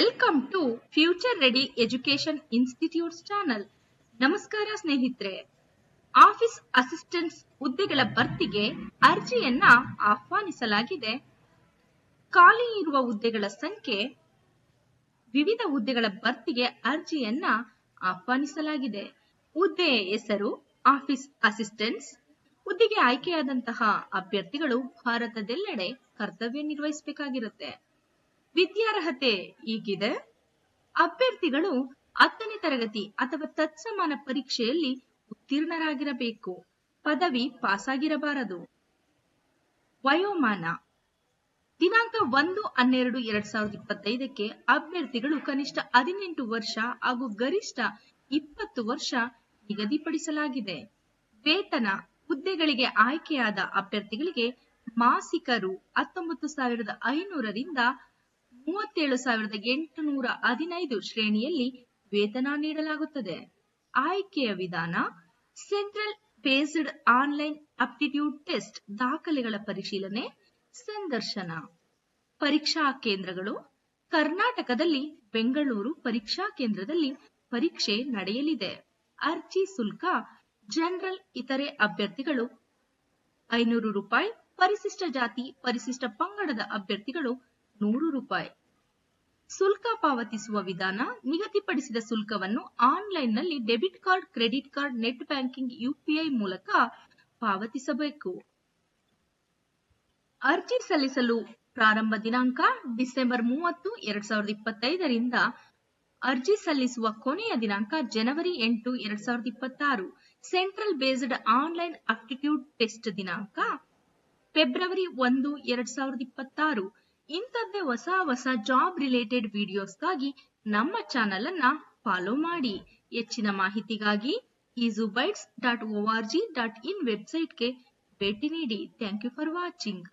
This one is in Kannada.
Welcome to future ready education institutes channel ನಮಸ್ಕಾರ ಸ್ನೇಹಿತರೆ. ಆಫೀಸ್ ಅಸಿಸ್ಟೆಂಟ್ಸ್ ಹುದ್ದೆಗಳ ಭರ್ತಿಗೆ ಅರ್ಜಿಯನ್ನ ಆಹ್ವಾನಿಸಲಾಗಿದೆ. ಖಾಲಿ ಇರುವ ಹುದ್ದೆಗಳ ಸಂಖ್ಯೆ, ವಿವಿಧ ಹುದ್ದೆಗಳ ಭರ್ತಿಗೆ ಅರ್ಜಿಯನ್ನ ಆಹ್ವಾನಿಸಲಾಗಿದೆ. ಹುದ್ದೆಯ ಹೆಸರು ಆಫೀಸ್ ಅಸಿಸ್ಟೆಂಟ್ಸ್ ಹುದ್ದೆಗೆ ಆಯ್ಕೆಯಾದಂತಹ ಅಭ್ಯರ್ಥಿಗಳು ಭಾರತದೆಲ್ಲೆಡೆ ಕರ್ತವ್ಯ ನಿರ್ವಹಿಸಬೇಕಾಗಿರುತ್ತೆ. ವಿದ್ಯಾರ್ಹತೆ ಈಗಿದೆ. ಅಭ್ಯರ್ಥಿಗಳು ಹತ್ತನೇ ತರಗತಿ ಅಥವಾ ತತ್ಸಮಾನ ಪರೀಕ್ಷೆಯಲ್ಲಿ ಉತ್ತೀರ್ಣರಾಗಿರಬೇಕು. ಪದವಿ ಪಾಸಾಗಿರಬಾರದು. ವಯೋಮಾನ. ದಿನಾಂಕ ಒಂದು ಹನ್ನೆರಡು ಎರಡ್ ಸಾವಿರದ ಇಪ್ಪತ್ತೈದಕ್ಕೆ ಅಭ್ಯರ್ಥಿಗಳು ಕನಿಷ್ಠ ಹದಿನೆಂಟು ವರ್ಷ ಹಾಗೂ ಗರಿಷ್ಠ ಇಪ್ಪತ್ತು ವರ್ಷ ನಿಗದಿಪಡಿಸಲಾಗಿದೆ. ವೇತನ. ಹುದ್ದೆಗಳಿಗೆ ಆಯ್ಕೆಯಾದ ಅಭ್ಯರ್ಥಿಗಳಿಗೆ ಮಾಸಿಕರು ಹತ್ತೊಂಬತ್ತು ಸಾವಿರದ ಐನೂರರಿಂದ ಮೂವತ್ತೇಳು ಸಾವಿರದ ಎಂಟುನೂರ ಹದಿನೈದು ಶ್ರೇಣಿಯಲ್ಲಿ ವೇತನ ನೀಡಲಾಗುತ್ತದೆ. ಆಯ್ಕೆಯ ವಿಧಾನ, central based online aptitude test ದಾಖಲೆಗಳ ಪರಿಶೀಲನೆ, ಸಂದರ್ಶನ. ಪರೀಕ್ಷಾ ಕೇಂದ್ರಗಳು, ಕರ್ನಾಟಕದಲ್ಲಿ ಬೆಂಗಳೂರು ಪರೀಕ್ಷಾ ಕೇಂದ್ರದಲ್ಲಿ ಪರೀಕ್ಷೆ ನಡೆಯಲಿದೆ. ಅರ್ಜಿ ಶುಲ್ಕ, ಜನರಲ್ ಇತರೆ ಅಭ್ಯರ್ಥಿಗಳು, ಐನೂರು ರೂಪಾಯಿ. ಪರಿಶಿಷ್ಟ ಜಾತಿ, ಪರಿಶಿಷ್ಟ ಪಂಗಡದ ಅಭ್ಯರ್ಥಿಗಳು, ನೂರು ರೂಪಾಯಿ. ಶುಲ್ಕ ಪಾವತಿಸುವ ವಿಧಾನ ನಿಗದಿಪಡಿಸಿದ ಶುಲ್ಕವನ್ನು ಆನ್ಲೈನ್ನಲ್ಲಿ debit card, credit card, net banking UPI ಮೂಲಕ ಪಾವತಿಸಬೇಕು. ಅರ್ಜಿ ಸಲ್ಲಿಸಲು ಪ್ರಾರಂಭ ದಿನಾಂಕ ಡಿಸೆಂಬರ್ ಮೂವತ್ತು, ಎರಡ್ ಸಾವಿರದ ಇಪ್ಪತ್ತೈದರಿಂದ ಅರ್ಜಿ ಸಲ್ಲಿಸುವ ಕೊನೆಯ ದಿನಾಂಕ ಜನವರಿ ಎಂಟು, ಎರಡ್ ಸಾವಿರದ ಇಪ್ಪತ್ತಾರು. Central based online aptitude test ದಿನಾಂಕ ಫೆಬ್ರವರಿ ಒಂದು, ಎರಡ್ ಸಾವಿರದ ಇಪ್ಪತ್ತಾರು. ಇಂಥದ್ದೇ ಹೊಸ ಹೊಸ ಜಾಬ್ ರಿಲೇಟೆಡ್ ವಿಡಿಯೋಸ್ಗಾಗಿ ನಮ್ಮ ಚಾನೆಲ್ ಅನ್ನ ಫಾಲೋ ಮಾಡಿ. ಹೆಚ್ಚಿನ ಮಾಹಿತಿಗಾಗಿ ಈಜುಬೈಟ್ಸ್ dot O R G dot in ವೆಬ್ಸೈಟ್ಗೆ ಭೇಟಿ ನೀಡಿ. Thank you for watching